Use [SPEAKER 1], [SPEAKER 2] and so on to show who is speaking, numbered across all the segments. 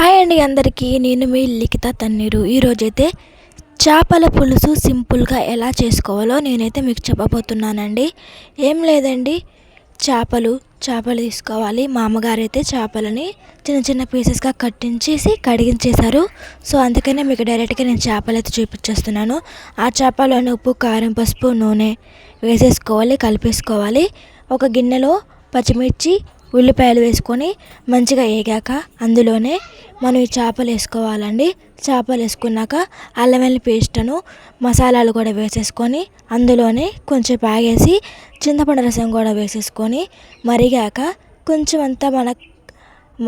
[SPEAKER 1] Hi అండి అందరికీ నేను మీ లిఖిత తన్నీరు. ఈరోజైతే చేపల పులుసు సింపుల్గా ఎలా చేసుకోవాలో నేనైతే మీకు చెప్పబోతున్నానండి. ఏం లేదండి చేపలు చేపలు తీసుకోవాలి. మా అమ్మగారు అయితే చేపలని చిన్న చిన్న పీసెస్గా కట్టించేసి కడిగించేశారు. సో అందుకనే మీకు డైరెక్ట్గా నేను చేపలు అయితే చూపించేస్తున్నాను. ఆ చేపలను ఉప్పు కారం పసుపు నూనె వేసేసుకోవాలి కలిపేసుకోవాలి. ఒక గిన్నెలో పచ్చిమిర్చి ఉల్లిపాయలు వేసుకొని మంచిగా వేగాక అందులోనే మనం ఈ చేపలు వేసుకోవాలండి. చేపలు వేసుకున్నాక అల్లం వెల్లి పేస్ట్ను మసాలాలు కూడా వేసేసుకొని అందులోనే కొంచెం ఆగేసి చింతపండు రసం కూడా వేసేసుకొని మరిగాక కొంచెం అంతా మన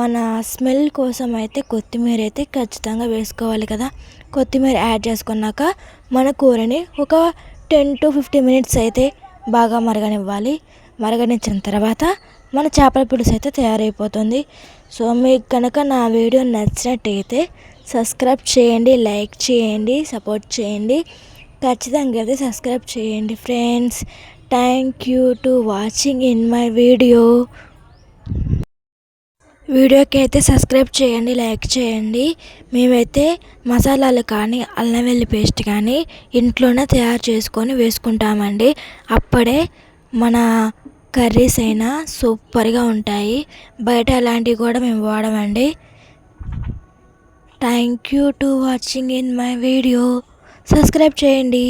[SPEAKER 1] మన స్మెల్ కోసం అయితే కొత్తిమీర అయితే ఖచ్చితంగా వేసుకోవాలి కదా. కొత్తిమీర యాడ్ చేసుకున్నాక మన కూరని ఒక టెన్ టు ఫిఫ్టీన్ మినిట్స్ అయితే బాగా మరగనివ్వాలి. మరగనిచ్చిన తర్వాత మన చేపల పులుసు అయితే తయారైపోతుంది. సో మీకు కనుక నా వీడియో నచ్చినట్టయితే సబ్స్క్రైబ్ చేయండి లైక్ చేయండి సపోర్ట్ చేయండి. ఖచ్చితంగా అయితే సబ్స్క్రైబ్ చేయండి friends. Thank you to watching in my video. వీడియోకి అయితే సబ్స్క్రైబ్ చేయండి లైక్ చేయండి. మేమైతే మసాలాలు కానీ అల్లం వెల్లి పేస్ట్ కానీ ఇంట్లోనే తయారు చేసుకొని వేసుకుంటామండి. అప్పుడే మన కర్రీస్ అయినా సూపర్గా ఉంటాయి. బయట అలాంటివి కూడా మేము వాడమండి. Thank you to watching in my video subscribe చేయండి.